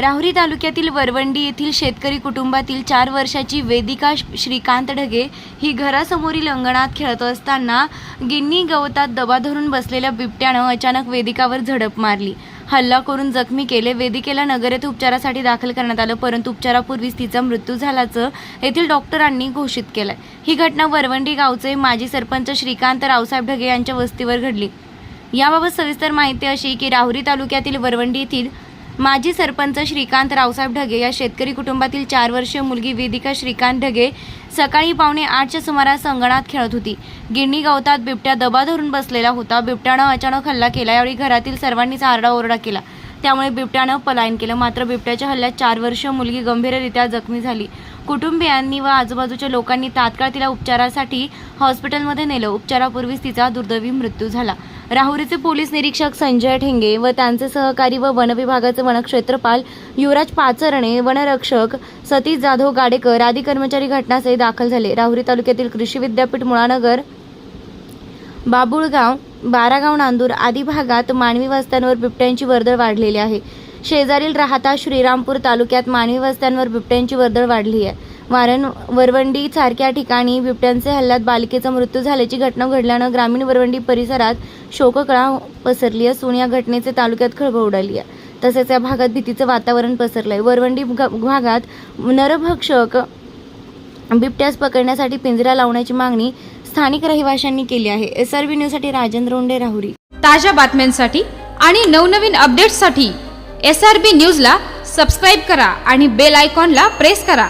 राहुरी तालुक्यातील वरवंडी येथील शेतकरी कुटुंबातील चार वर्षाची वेदिका श- श्रीकांत ढगे ही घरासमोरील अंगणात खेळत असताना गिन्नी गवतात दबा धरून बसलेल्या बिबट्यानं अचानक वेदिकावर झडप मारली. हल्ला करून जखमी केले. वेदिकेला नगर येथे उपचारासाठी दाखल करण्यात आलं परंतु उपचारापूर्वीच तिचा मृत्यू झाल्याचं येथील डॉक्टरांनी घोषित केलं ही घटना वरवंडी गावचे माजी सरपंच श्रीकांत रावसाहेब ढगे यांच्या वस्तीवर घडली. याबाबत सविस्तर माहिती अशी की राहुरी तालुक्यातील वरवंडी येथील माजी सरपंच श्रीकांत रावसाहेब ढगे या शेतकरी कुटुंबातील चार वर्षीय मुलगी वेदिका श्रीकांत ढगे सकाळी पावणे आठच्या सुमारास संगणात खेळत होती. गिरणी गवतात बिबट्या दबा धरून बसलेला होता. बिबट्यानं अचानक हल्ला केला. यावेळी घरातील सर्वांनीच आरडाओरडा केला. त्यामुळे बिबट्यानं पलायन केलं. मात्र बिबट्याच्या हल्ल्यात चार वर्षीय मुलगी गंभीररित्या जखमी झाली. कुटुंबियांनी व आजूबाजूच्या लोकांनी तात्काळ तिला उपचारासाठी हॉस्पिटलमध्ये नेलं. उपचारापूर्वीच तिचा दुर्दैवी मृत्यू झाला. राहुरीचे पोलीस निरीक्षक संजय ठेंगे व त्यांचे सहकारी व वनविभागाचे वनक्षेत्रपाल युवराज पाचरणे वनरक्षक सतीश जाधव गाडेकर आदी कर्मचारी घटनास्थळी दाखल झाले. राहुरी तालुक्यातील कृषी विद्यापीठ मुळानगर बाबुळगाव बारागाव नांदूर आदी भागात मानवी वस्त्यांवर बिबट्यांची वर्दळ वाढलेली आहे. शेजारील राहता श्रीरामपूर तालुक्यात मानवी वस्त्यांवर बिबट्यांची वर्दळ वाढली आहे. वारण वरवंडी सारख्या ठिकाणी बिबट्यांचे हल्ल्यात बालिकेचा मृत्यू झाल्याची घटना घडल्यानं ग्रामीण वरवंडी परिसरात शोककळा पसरली असून या घटनेचे तालुक्यात खळबळ उडाली आहे. तसेच या भागात भीतीचं वातावरण पसरलंय. वरवंडी भागात नरभक्षक बिबट्यास पकडण्यासाठी पिंजरा लावण्याची मागणी स्थानिक रहिवाशांनी केली आहे. एस आर बी न्यूजसाठी राजेंद्र उंडे राहुरी. ताज्या बातम्यांसाठी आणि नवनवीन अपडेट्ससाठी एस आर बी न्यूजला सबस्क्राईब करा आणि बेल आयकॉनला प्रेस करा.